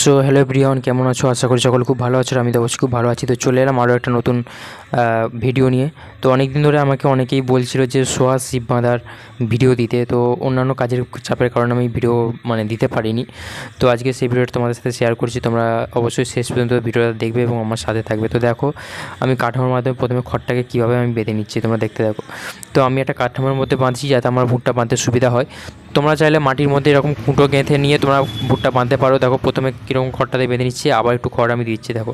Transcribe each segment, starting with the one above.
So hello Brian কেমন আছো? আশা করি সকল খুব ভালো আছো আমি তো অবশ্যই খুব ভালো আছি। তো চলে এলাম আরও একটা নতুন ভিডিও নিয়ে। তো অনেক দিন ধরে আমাকে অনেকেই বলছিল যে, সোয়া শিব বাঁধার ভিডিও দিতে। তো অন্যান্য কাজের চাপের কারণে আমি ভিডিও মানে দিতে পারিনি। তো আজকে সেই ভিডিওটা তোমাদের সাথে শেয়ার করছি। তোমরা অবশ্যই শেষ পর্যন্ত ভিডিওটা দেখবে এবং আমার সাথে থাকবে। তো দেখো, আমি কাঠামোর মাধ্যমে প্রথমে খড়টাকে কীভাবে আমি বেঁধে নিচ্ছি, তোমরা দেখতে দেখো তো আমি একটা কাঠামোর মধ্যে বাঁধছি যাতে আমার ভুট্টা বাঁধতে সুবিধা হয়। তোমরা চাইলে মাটির মধ্যে এরকম খুঁটো গেঁথে নিয়ে তোমরা ভুট্টা বাঁধতে পারো। দেখো, প্রথমে কীরকম খড়টা দিয়ে বেঁধে নিচ্ছি, আবার একটু খড় আমি দিচ্ছি, দেখো।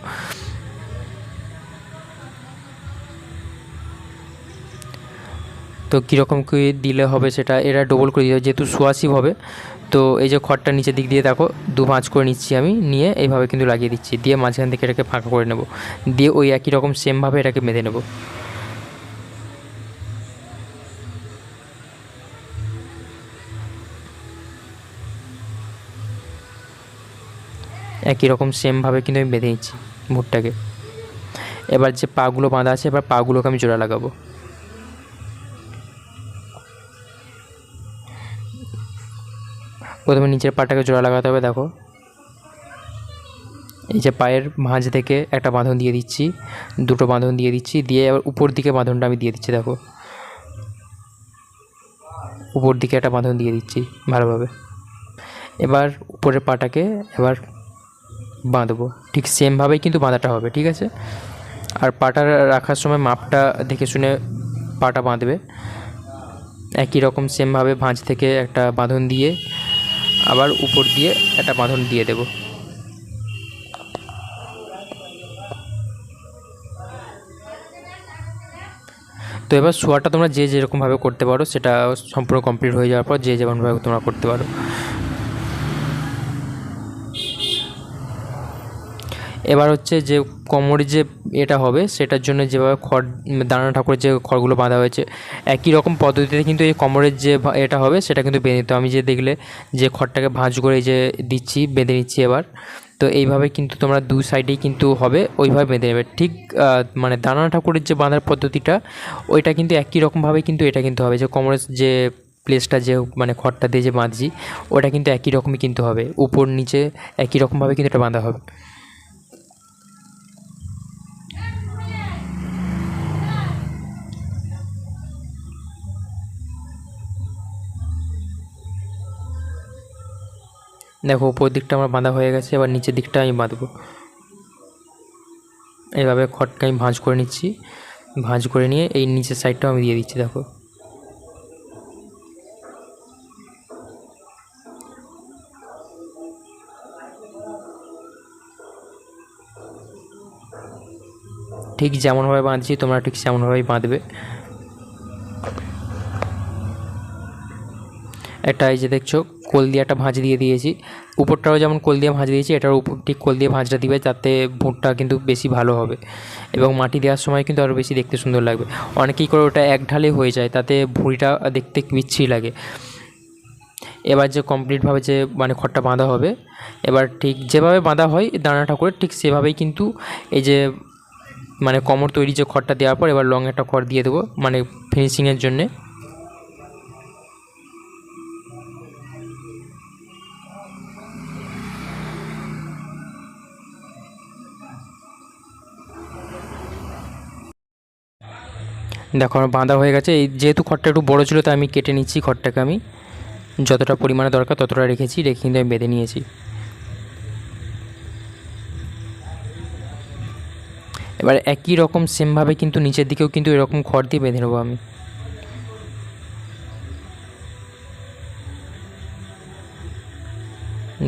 তো কীরকম কী দিলে হবে সেটা, এরা ডবল করে দিতে হবে যেহেতু সোয়াশিব হবে, তো এই যে খড়টা নিচের দিক দিয়ে দেখো, দু ভাঁজ করে নিচ্ছি আমি, নিয়ে এইভাবে কিন্তু লাগিয়ে দিচ্ছি, দিয়ে মাঝখান থেকে এটাকে ফাঁকা করে নেব, দিয়ে ওই একই রকম সেমভাবে এটাকে বেঁধে নেব। একই রকম সেমভাবে কিন্তু আমি বেঁধে নিচ্ছি ভুট্টাকে। এবার যে পাগুলো বাঁধা আছে, এবার পাগুলোকে আমি জোড়া লাগাবো। প্রথমে নিচের পাটাকে জোড়া লাগাতে হবে, দেখো। এই যে পায়ের ভাঁজ থেকে একটা বাঁধন দিয়ে দিচ্ছি, দুটো বাঁধন দিয়ে দিচ্ছি, দিয়ে আবার উপর দিকে বাঁধনটা আমি দিয়ে দিচ্ছি, দেখো। উপর দিকে একটা বাঁধন দিয়ে দিচ্ছি ভালোভাবে। এবার উপরের পাটাকে এবার বাঁধবো। ঠিক সেমভাবেই কিন্তু বাঁধাটা হবে, ঠিক আছে? আর পাটা রাখার সময় মাপটা দেখে শুনে পাটা বাঁধবে। একই রকম সেমভাবে ভাঁজ থেকে একটা বাঁধন দিয়ে আবার উপর দিয়ে একটা বাঁধন দিয়ে দেব। তো এবার শোয়াটা তোমরা যে যেরকমভাবে করতে পারো, সেটা সম্পূর্ণ কমপ্লিট হয়ে যাওয়ার পর যে যেমনভাবে তোমরা করতে পারো। এবার হচ্ছে যে কোমরে যে এটা হবে, সেটার জন্য যেভাবে খড় দানা ঠাকুরের যে খড়গুলো বাঁধা হয়েছে, একই রকম পদ্ধতিতে কিন্তু এই কোমরের যে এটা হবে, সেটা কিন্তু বেঁধে নিতে। আমি যে দেখলে যে খড়টাকে ভাঁজ করে যে দিচ্ছি, বেঁধে নিচ্ছি এবার, তো এইভাবে কিন্তু তোমরা দু সাইডেই কিন্তু হবে, ওইভাবে বেঁধে নেবে। ঠিক মানে দানা ঠাকুরের যে বাঁধার পদ্ধতিটা, ওইটা কিন্তু একই রকমভাবে কিন্তু এটা কিন্তু হবে। যে কোমরের যে প্লেসটা যে মানে খড়টা দিয়ে যে বাঁধছি, ওটা কিন্তু একই রকমই কিন্তু হবে। উপর, নিচে একই রকমভাবে কিন্তু এটা বাঁধা হবে। দেখো উপর দিকটা আমার বাঁধা হয়ে গেছে, এবার নিচের দিকটা আমি বাঁধবো। এইভাবে খড়টা আমি ভাঁজ করে নিচ্ছি। ভাঁজ করে নিয়ে এই নিচের সাইডটাও আমি দিয়ে দিচ্ছি, দেখো। ঠিক যেমনভাবে বাঁধছি, তোমরা ঠিক সেমনভাবেই বাঁধবে। একটা এই যে দেখছ, কোল দিয়ে একটা ভাঁজ দিয়ে দিয়েছি। উপরটাও যেমন কোল দিয়ে ভাঁজ দিয়েছি, এটার উপর ঠিক কোল দিয়ে ভাঁজটা দিবে যাতে ভুট্টা কিন্তু বেশি ভালো হবে এবং মাটি দেওয়ার সময় কিন্তু আরও বেশি দেখতে সুন্দর লাগবে। অনেকেই করে ওটা এক ঢালে হয়ে যায়, তাতে ভুঁড়িটা দেখতে বিচ্ছিরি লাগে। এবার যে কমপ্লিটভাবে যে মানে খড়টা বাঁধা হবে, এবার ঠিক যেভাবে বাঁধা হয় দানা ঠাকুরের ঠিক সেভাবেই কিন্তু এই যে মানে কমর তৈরি যে খড়টা দেওয়ার পর এবার লং একটা খড় দিয়ে দেবো মানে ফিনিশিংয়ের জন্যে। দেখো, আমার বাঁধা হয়ে গেছে। এই যেহেতু খড়টা একটু বড়ো ছিল, তাই আমি কেটে নিচ্ছি খড়টাকে আমি। যতটা পরিমাণে দরকার, ততটা রেখেছি, রেখে কিন্তু আমি বেঁধে নিয়েছি। এবার একই রকম সেমভাবে কিন্তু নিচের দিকেও কিন্তু এরকম খড় দিয়ে বেঁধে নেব আমি।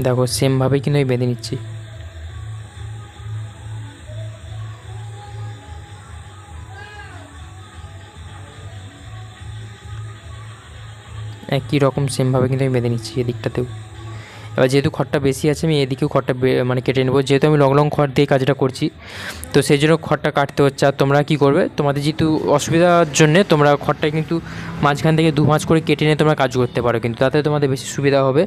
দেখো সেমভাবেই কিন্তু আমি বেঁধে নিচ্ছি। একই রকম সেমভাবে কিন্তু আমি বেঁধে নিচ্ছি এদিকটাতেও। এবার যেহেতু খড়টা বেশি আছে, আমি এদিকেও খড়টা মানে কেটে নেব। যেহেতু আমি লং লং খড় দিয়ে কাজটা করছি, তো সেই জন্য খড়টা কাটতে হচ্ছে। আর তোমরা কী করবে, তোমাদের যেহেতু অসুবিধার জন্যে তোমরা খড়টা কিন্তু মাঝখান থেকে দু ভাঁজ করে কেটে নিয়ে তোমরা কাজ করতে পারো, কিন্তু তাতে তোমাদের বেশি সুবিধা হবে।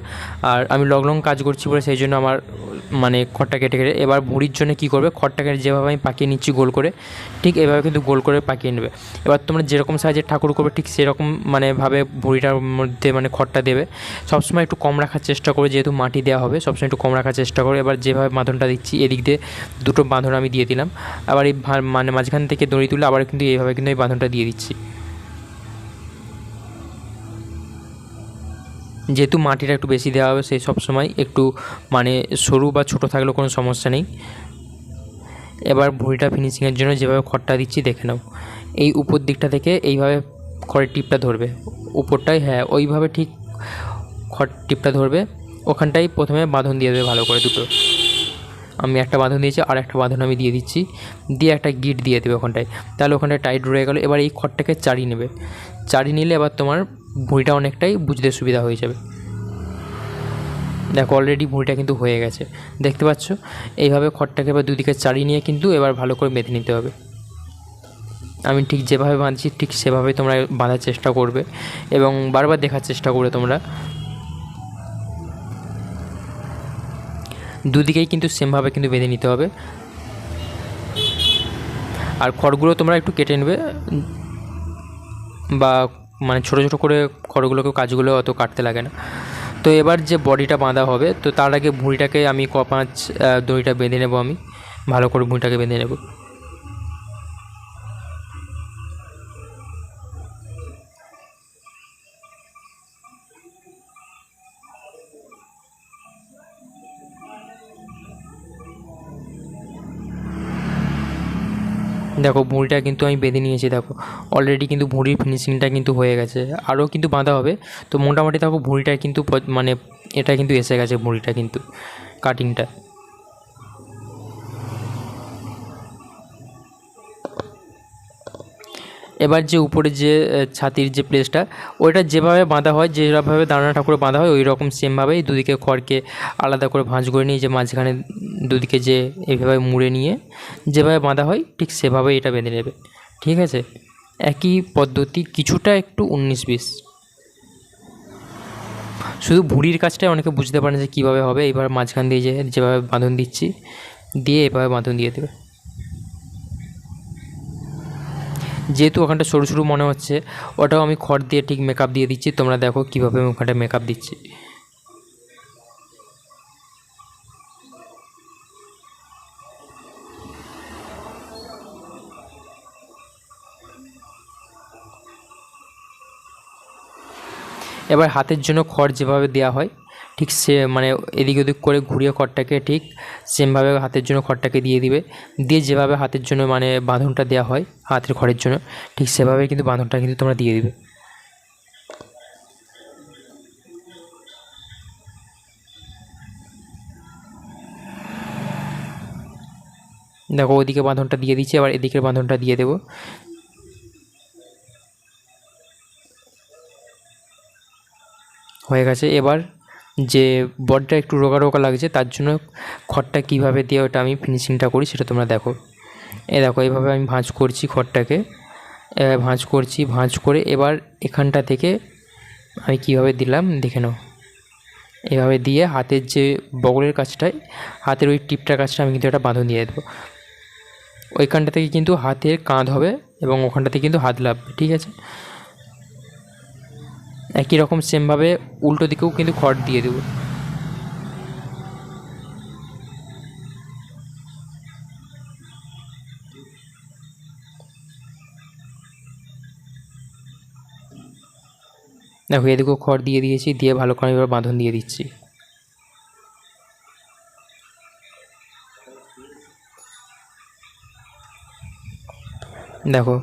আর আমি লং লং কাজ করছি বলে সেই জন্য আমার মানে খড়টা কেটে কেটে, এবার ভুঁড়ির জন্য কী করবে, খড়টাকে যেভাবে আমি পাকিয়ে নিচ্ছি গোল করে, ঠিক এভাবে কিন্তু গোল করে পাকিয়ে নেবে। এবার তোমরা যেরকম সাইজের ঠাকুর করবে, ঠিক সেরকম মানে ভাবে ভুঁড়িটার মধ্যে মানে খড়টা দেবে। সবসময় একটু কম রাখার চেষ্টা করে যেহেতু মাটি দেওয়া হবে সবসময় একটু কম রাখার চেষ্টা করো। এবার যেভাবে বাঁধনটা দিচ্ছি, এদিক দিয়ে দুটো বাঁধন আমি দিয়ে দিলাম। আবার এই মানে মাঝখান থেকে দড়ি তুলে আবার কিন্তু এইভাবে কিন্তু এই বাঁধনটা দিয়ে দিচ্ছি। যেহেতু মাটিটা একটু বেশি দেওয়া হবে সেই সব সময় একটু মানে সরু বা ছোট থাকলেও কোনো সমস্যা নেই। এবার ভুঁড়িটা ফিনিশিংয়ের জন্য যেভাবে খড়টা দিচ্ছি, দেখে নাও। এই উপর দিকটা থেকে এইভাবে খড়ের টিপটা ধরবে। উপরটাই হ্যাঁ ওইভাবে ঠিক খড় টিপটা ধরবে। ওখানটাই প্রথমে বাঁধন দিয়ে দেবে ভালো করে দুটো। আমি একটা বাঁধন দিয়েছি, আর একটা বাঁধন আমি দিয়ে দিচ্ছি। দিয়ে একটা গিট দিয়ে দেবে ওখানটায়। তাহলে ওখানটায় টাইট রয়ে গেলো। এবার এই খড়টাকে চাড়িয়ে নেবে। চাড়িয়ে নিলে এবার তোমার ভুঁড়িটা অনেকটাই বুঝতে সুবিধা হয়ে যাবে। দেখো অলরেডি ভুঁড়িটা কিন্তু হয়ে গেছে। দেখতে পাচ্ছ? এইভাবে খড়টাকে এবার দুদিকে চাড়িয়ে নিয়ে কিন্তু এবার ভালো করে বেঁধে নিতে হবে। আমি ঠিক যেভাবে বাঁধছি, ঠিক সেভাবে তোমরা বাঁধার চেষ্টা করবে এবং বারবার দেখার চেষ্টা করবে তোমরা। দুদিকেই কিন্তু সেমভাবে কিন্তু বেঁধে নিতে হবে। আর খড়গুলো তোমরা একটু কেটে নেবে। বা মানে ছোটো ছোটো করে খড়গুলোকে কাজগুলো অত কাটতে লাগে না। তো এবার যে বডিটা বাঁধা হবে, তো তার আগে ভুঁড়িটাকে আমি ক পাঁচ দড়িটা বেঁধে নেব আমি। ভালো করে ভুঁড়িটাকে বেঁধে নেব। দেখো ভুঁড়িটা কিন্তু আমি বেঁধে নিয়েছি, দেখো। অলরেডি কিন্তু ভুঁড়ির ফিনিশিংটা কিন্তু হয়ে গেছে। আরও কিন্তু বাঁধা হবে। তো মোটামুটি দেখো, ভুঁড়িটা কিন্তু মানে এটা কিন্তু এসে গেছে, ভুঁড়িটা কিন্তু কাটিংটা এবার যে উপরে যে ছাতির যে প্লেসটা ওইটা যেভাবে বাঁধা হয়, যেভাবে দাঁড়াটা করে বাঁধা হয় ওই রকম সেমভাবেই দুদিকে খড়কে আলাদা করে ভাঁজ করে নিয়ে যে মাঝখানে দুদিকে যে এইভাবে মুড়ে নিয়ে যেভাবে বাঁধা হয়, ঠিক সেভাবেই এটা বেঁধে নেবে। ঠিক আছে? একই পদ্ধতি, কিছুটা একটু উনিশ বিশ। শুধু ভুঁড়ির কাজটাই অনেকে বুঝতে পারে না যে কীভাবে হবে এবার মাঝখান দিয়ে যে, যেভাবে বাঁধন দিচ্ছি, দিয়ে এভাবে বাঁধন দিয়ে দেবে। যেহেতু ওখানটা সরু সরু মনে হচ্ছে, ওটাও আমি খড় দিয়ে ঠিক মেকআপ দিয়ে দিচ্ছি। তোমরা দেখো কীভাবে আমি ওখানটা মেকআপ দিচ্ছি। এবার হাতের জন্য খড় যেভাবে দেওয়া হয় ঠিক সে মানে এদিক ওদিক করে ঘুরিয়ে খড়টাকে ঠিক সেমভাবে হাতের জন্য খড়টাকে দিয়ে দিবে। দিয়ে যেভাবে হাতের জন্য মানে বাঁধনটা দেওয়া হয় হাতের খড়ের জন্য, ঠিক সেভাবে কিন্তু বাঁধনটা কিন্তু তোমরা দিয়ে দিবে। দেখো ওদিকে বাঁধনটা দিয়ে দিচ্ছি, এবার এদিকের বাঁধনটা দিয়ে দেবো। হয়ে গেছে, এবার যে বডটা একটু রোগা রোগা লাগছে, তার জন্য খড়টা কীভাবে দিয়ে ওটা আমি ফিনিশিংটা করি সেটা তোমরা দেখো। এ দেখো, এইভাবে আমি ভাঁজ করছি খড়টাকে। ভাঁজ করছি, ভাঁজ করে এবার এখানটা থেকে আমি কীভাবে দিলাম দেখে নাও। এভাবে দিয়ে হাতের যে বগলের কাছটায় হাতের ওই টিপটার কাছটা আমি কিন্তু একটা বাঁধন দিয়ে দেবো। ওইখানটা থেকে কিন্তু হাতের কাঁধ হবে এবং ওখানটাতে কিন্তু হাত লাগবে ঠিক আছে? একই রকম সেমভাবে উল্টো দিকেও কিন্তু খড় দিয়ে দেবো। দেখো এদিকেও খড় দিয়ে দিয়েছি, দিয়ে ভালো করে এবার বাঁধন দিয়ে দিচ্ছি। দেখো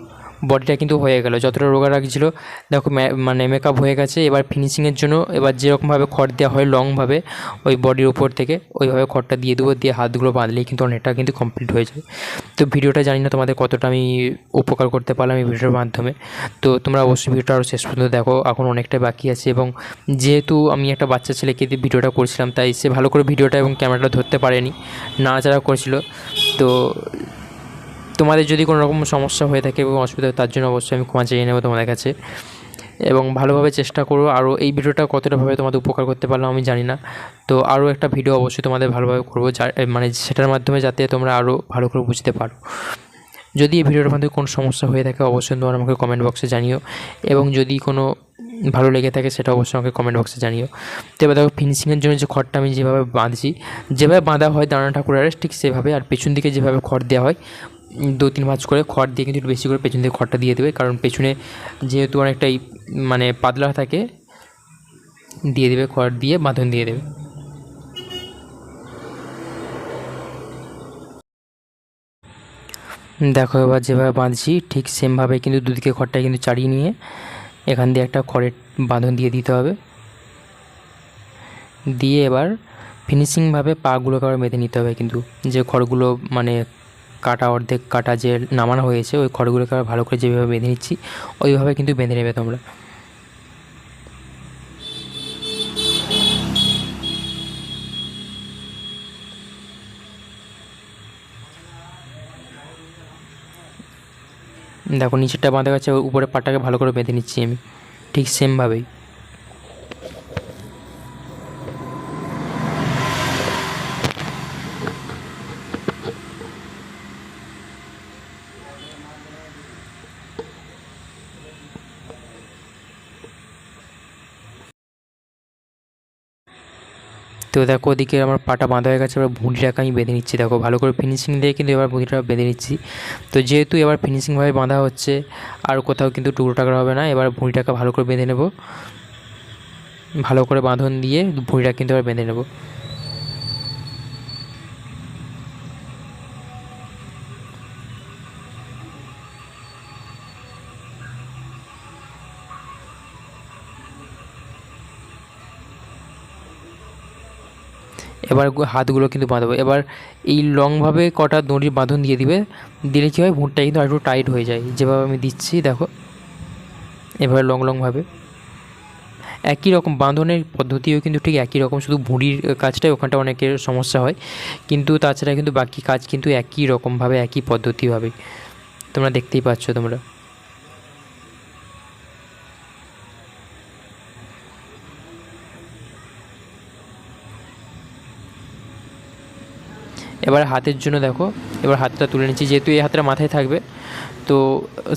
বডিটা কিন্তু হয়ে গেল। যতটা রোগা রাখছিল দেখো মানে মেকআপ হয়ে গেছে, এবার ফিনিশিংয়ের জন্য এবার যেরকমভাবে খড় দেওয়া হয় লংভাবে ওই বডির উপর থেকে ওইভাবে খড়টা দিয়ে দেবো, দিয়ে হাতগুলো বাঁধলেই কিন্তু অনেকটা কিন্তু কমপ্লিট হয়ে যাবে তো ভিডিওটা জানি না তোমাদের কতটা আমি উপকার করতে পারলাম এই ভিডিওর মাধ্যমে। তো তোমরা অবশ্যই ভিডিওটা আরও শেষ পর্যন্ত দেখো, এখন অনেকটা বাকি আছে এবং যেহেতু আমি একটা বাচ্চা ছেলেকে দিয়ে ভিডিওটা করছিলাম, তাই সে ভালো করে ভিডিওটা এবং ক্যামেরাটা ধরতে পারেনি, নাড়াচাড়া করছিল। তো তোমাদের যদি কোনো রকম সমস্যা হয়ে থাকে এবং অসুবিধা হয়, তার জন্য অবশ্যই আমি ক্ষমা চেয়ে নেব তোমাদের কাছে। এবং ভালোভাবে চেষ্টা করো আরও এই ভিডিওটা কতটাভাবে তোমাদের উপকার করতে পারলাম আমি জানি না। তো আরও একটা ভিডিও অবশ্যই তোমাদের ভালোভাবে করব মানে সেটার মাধ্যমে যাতে তোমরা আরও ভালো করে বুঝতে পারো। যদি এই ভিডিওটার মধ্যে কোনো সমস্যা হয়ে থাকে, অবশ্যই তোমরা আমাকে কমেন্ট বক্সে জানিও। এবং যদি কোনো ভালো লেগে থাকে, সেটা অবশ্যই আমাকে কমেন্ট বক্সে জানিও। তো এবার দেখো ফিনিশিংয়ের জন্য যে খড়টা আমি যেভাবে বাঁধছি, যেভাবে বাঁধা হয় দানা ঠাকুরের, ঠিক সেভাবে আর পেছন দিকে যেভাবে খড় দেওয়া হয় দু তিন ভাঁজ করে খড় দিয়ে কিন্তু একটু বেশি করে পেছন দিকে খড়টা দিয়ে দেবে। কারণ পেছনে যেহেতু অনেকটাই মানে পাতলা থাকে, দিয়ে দেবে খড় দিয়ে, বাঁধন দিয়ে দেবে। দেখো এবার যেভাবে বাঁধছি, ঠিক সেমভাবে কিন্তু দুদিকে খড়টা কিন্তু চাড়িয়ে নিয়ে এখান দিয়ে একটা খড়ের বাঁধন দিয়ে দিতে হবে। দিয়ে এবার ফিনিশিংভাবে পাগুলোকে আবার বেঁধে নিতে হবে কিন্তু। যে খড়গুলো মানে কাটা অর্ধেক কাটা যে নামানো হয়েছে, ওই খড়গুলোকে আবার ভালো করে যেভাবে বেঁধে নিচ্ছি, ওইভাবে কিন্তু বেঁধে নেবে তোমরা। দেখো, নিচেরটা বাঁধা গেছে উপরে পাটাকে ভালো করে বেঁধে নিচ্ছি আমি। ঠিক সেমভাবেই তো দেখো ওদিকে আমার পাটা বাঁধা হয়ে গেছে, এবার ভুঁড়িটাকে আমি বেঁধে নিচ্ছি। দেখো ভালো করে ফিনিশিং দিয়ে কিন্তু এবার ভুঁড়িটা বেঁধে নিচ্ছি। তো যেহেতু এবার ফিনিশিংভাবে বাঁধা হচ্ছে, আর কোথাও কিন্তু টুকরো টাকা হবে না, এবার ভুঁড়িটাকে ভালো করে বেঁধে নেব। ভালো করে বাঁধন দিয়ে ভুঁড়িটা কিন্তু এবার বেঁধে নেব। এবার হাতগুলো কিন্তু বাঁধবো। এবার এই লংভাবে কটা দড়ির বাঁধন দিয়ে দিবে, দিলে কী হয়, ভুঁটটা কিন্তু আরেকটু টাইট হয়ে যায়। যেভাবে আমি দিচ্ছি, দেখো। এভাবে লং লংভাবে। একই রকম বাঁধনের পদ্ধতিও কিন্তু ঠিক একই রকম, শুধু ভুঁড়ির কাজটাই ওখানটা অনেকের সমস্যা হয়। কিন্তু তাছাড়া কিন্তু বাকি কাজ কিন্তু একই রকমভাবে, একই পদ্ধতিভাবে। তোমরা দেখতেই পাচ্ছ তোমরা। এবার হাতের জন্য দেখো, এবার হাতটা তুলে নিচ্ছি, যেহেতু এই হাতটা মাথায় থাকবে, তো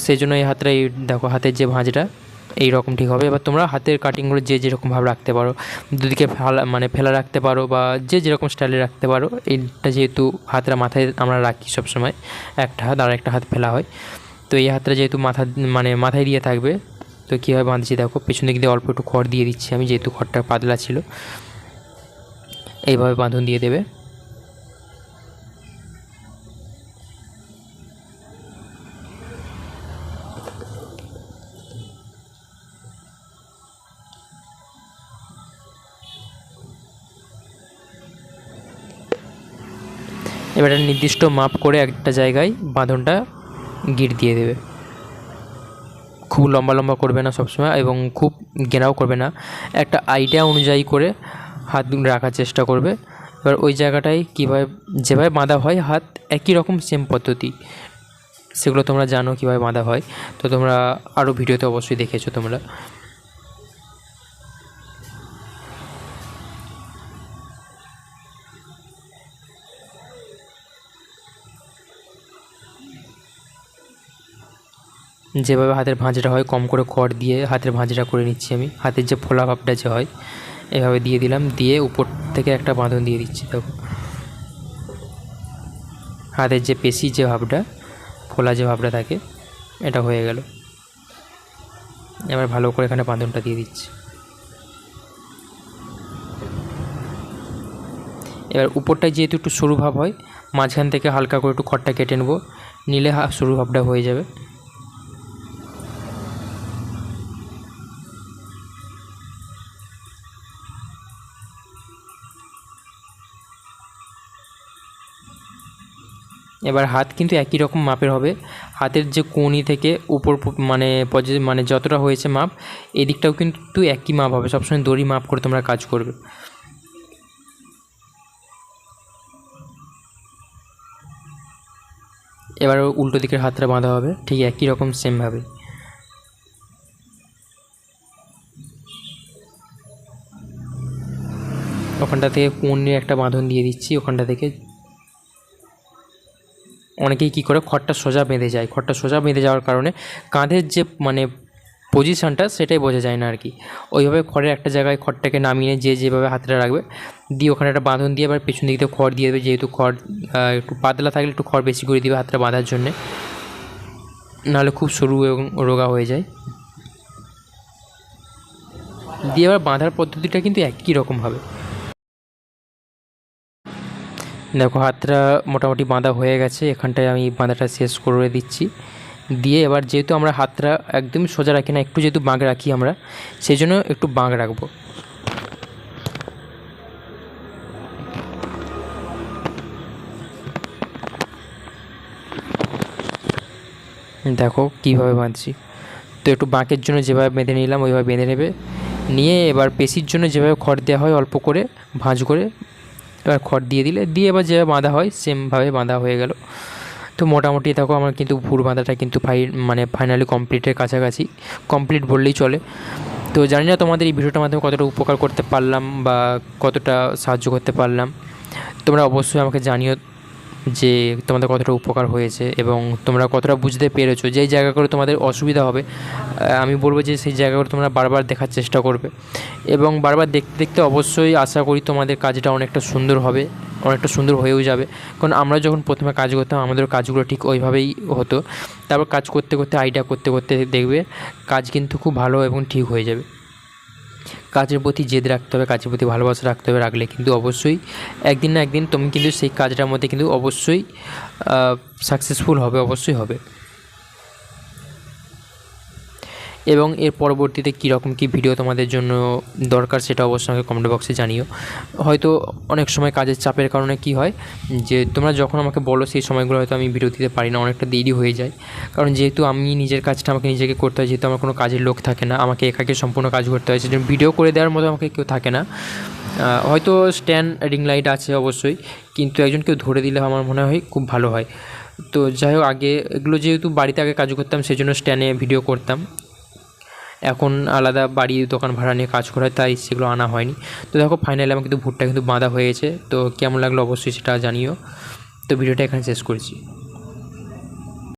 সেই জন্য এই হাতটা এই দেখো, হাতের যে ভাঁজটা এই রকম ঠিক হবে। এবার তোমরা হাতের কাটিংগুলো যে যেরকমভাবে রাখতে পারো, দুদিকে ফেলা মানে ফেলা রাখতে পারো বা যে যেরকম স্টাইলে রাখতে পারো, এইটা যেহেতু হাতটা মাথায় আমরা রাখি সবসময়, একটা হাত আর একটা হাত ফেলা হয়। তো এই হাতটা যেহেতু মাথা মানে মাথায় দিয়ে থাকবে, তো কীভাবে বাঁধছি দেখো, পেছন দিক দিয়ে অল্প একটু খড় দিয়ে দিচ্ছি আমি, যেহেতু খড়টা পাতলা ছিল। এইভাবে বাঁধন দিয়ে দেবে। এবার নির্দিষ্ট মাপ করে একটা জায়গায় বাঁধনটা গিট দিয়ে দেবে। খুব লম্বা লম্বা করবে না সবসময় এবং খুব গেরাও করবে না। একটা আইডিয়া অনুযায়ী করে হাত রাখার চেষ্টা করবে। এবার ওই জায়গাটায় কীভাবে, যেভাবে বাঁধা হয়, হাত একই রকম সেম পদ্ধতি। সেগুলো তোমরা জানো কীভাবে বাঁধা হয়। তো তোমরা আরও ভিডিওতে অবশ্যই দেখেছ তোমরা। যেভাবে হাতের ভাঁজটা হয়, কম করে খড় দিয়ে হাতের ভাঁজটা করে নিচ্ছি আমি। হাতের যে ফোলা ভাবটা যে হয়, এভাবে দিয়ে দিলাম। দিয়ে উপর থেকে একটা বাঁধন দিয়ে দিচ্ছি, দেখো। হাতের যে পেশি যে ভাবটা, ফোলা যে ভাবটা থাকে, এটা হয়ে গেল। এবার ভালো করে এখানে বাঁধনটা দিয়ে দিচ্ছি। এবার উপরটায় যেহেতু একটু সরু ভাব হয়, মাঝখান থেকে হালকা করে একটু খড়টা কেটে নেব, নিলে সরু ভাবটা হয়ে যাবে। এবার হাত কিন্তু একই রকম মাপের হবে। হাতের যে কোনি থেকে উপর মানে মানে যতটা হয়েছে মাপ, এদিকটাও কিন্তু একই মাপ হবে। সবসময় দড়ি মাপ করে তোমরা কাজ করবে। এবার উল্টো দিকের হাতটা বাঁধা হবে। ঠিক একই রকম সেমভাবে ওখানটা থেকে কোণে একটা বাঁধন দিয়ে দিচ্ছি। ওখানটা থেকে অনেকেই কী করে? খড়টা সোজা বেঁধে যায়। খড়টা সোজা বেঁধে যাওয়ার কারণে কাঁধের যে মানে পজিশানটা সেটাই বোঝা যায় না আর কি ওইভাবে খড়ের একটা জায়গায় খড়টাকে নামিয়ে যে যেভাবে হাতটা রাখবে, দিয়ে ওখানে একটা বাঁধন দিয়ে এবার পেছন দিক থেকে খড় দিয়ে দেবে। যেহেতু খড় একটু পাতলা থাকলে একটু খড় বেশি করে দিবে হাতটা বাঁধার জন্যে। নাহলে খুব সরু এবং রোগা হয়ে যায়। দিয়ে এবার বাঁধার পদ্ধতিটা কিন্তু একই রকম হবে। দেখো, হাতটা মোটামুটি বাঁধা হয়ে গেছে, এখানটায় আমি বাঁধাটা শেষ করে দিচ্ছি। দিয়ে এবার যেহেতু আমরা হাতটা একদমই সোজা রাখি না, একটু যেহেতু বাঁক রাখি আমরা, সেই জন্য একটু বাঁক রাখব। দেখো, কীভাবে বাঁধছি। তো একটু বাঁকের জন্য যেভাবে বেঁধে নিলাম, ওইভাবে বেঁধে নেবে। নিয়ে এবার পেশির জন্য যেভাবে খড় দেওয়া হয়, অল্প করে, ভাঁজ করে এবার খড় দিয়ে দিলে, দিয়ে এবার যেভাবে বাঁধা হয়, সেমভাবে বাঁধা হয়ে গেল। তো মোটামুটি দেখো আমার কিন্তু ভুর বাঁধাটা কিন্তু ফাই মানে ফাইনালি কমপ্লিটের কাছাকাছি। কমপ্লিট বললেই চলে। তো জানি না তোমাদের এই ভিডিওটার মাধ্যমে কতটা উপকার করতে পারলাম বা কতটা সাহায্য করতে পারলাম। তোমরা অবশ্যই আমাকে জানিও যে তোমাদের কতটা উপকার হয়েছে এবং তোমরা কতটা বুঝতে পেরেছ যেই জায়গাগুলো তোমাদের অসুবিধা হবে আমি বলব যে সেই জায়গাগুলো তোমরা বারবার দেখার চেষ্টা করবে। এবং বারবার দেখতে দেখতে অবশ্যই আশা করি তোমাদের কাজটা অনেকটা সুন্দর হবে, অনেকটা সুন্দর হয়েও যাবে। কারণ আমরা যখন প্রথমে কাজ করতাম, আমাদের কাজগুলো ঠিক ওইভাবেই হতো। তারপর কাজ করতে করতে আইডিয়া করতে করতে দেখবে কাজ কিন্তু খুব ভালো এবং ঠিক হয়ে যাবে। কাজের প্রতি জেদ রাখতে হবে, কাজের প্রতি ভালোবাসা রাখতে হবে, রাখলে কিন্তু অবশ্যই একদিন না একদিন তুমি কিন্তু সেই কাজটার মধ্যে কিন্তু অবশ্যই সাকসেসফুল হবে, অবশ্যই হবে। এবং এর পরবর্তীতে কীরকম কী ভিডিও তোমাদের জন্য দরকার সেটা অবশ্যই আমাকে কমেন্ট বক্সে জানিও। হয়তো অনেক সময় কাজের চাপের কারণে কি হয়, যে তোমরা যখন আমাকে বলো সেই সময়গুলো হয়তো আমি ভিডিও দিতে পারি না, অনেকটা দেরি হয়ে যায়। কারণ যেহেতু আমি নিজের কাজটা আমাকে নিজেকে করতে হয়, যেহেতু আমার কোনো কাজের লোক থাকে না, আমাকে একাকে সম্পূর্ণ কাজ করতে হয়, সেজন্য ভিডিও করে দেওয়ার মতো আমাকে কেউ থাকে না। হয়তো স্ট্যান্ড রিং লাইট আছে অবশ্যই, কিন্তু একজন কেউ ধরে দিলে আমার মনে হয় খুব ভালো হয়। তো যাই হোক, আগে এগুলো যেহেতু বাড়িতে আগে কাজ করতাম সেই জন্য স্ট্যান্ডে ভিডিও করতাম। এখন আলাদা বাড়ি, দোকান ভাড়া নিয়ে কাজ করা হয়, তাই সেগুলো আনা হয়নি। তো দেখো ফাইনালি আমার কিন্তু ভুট্টা কিন্তু বাঁধা হয়েছে। তো কেমন লাগল অবশ্যই সেটা জানিও। তো ভিডিওটা এখানে শেষ করছি।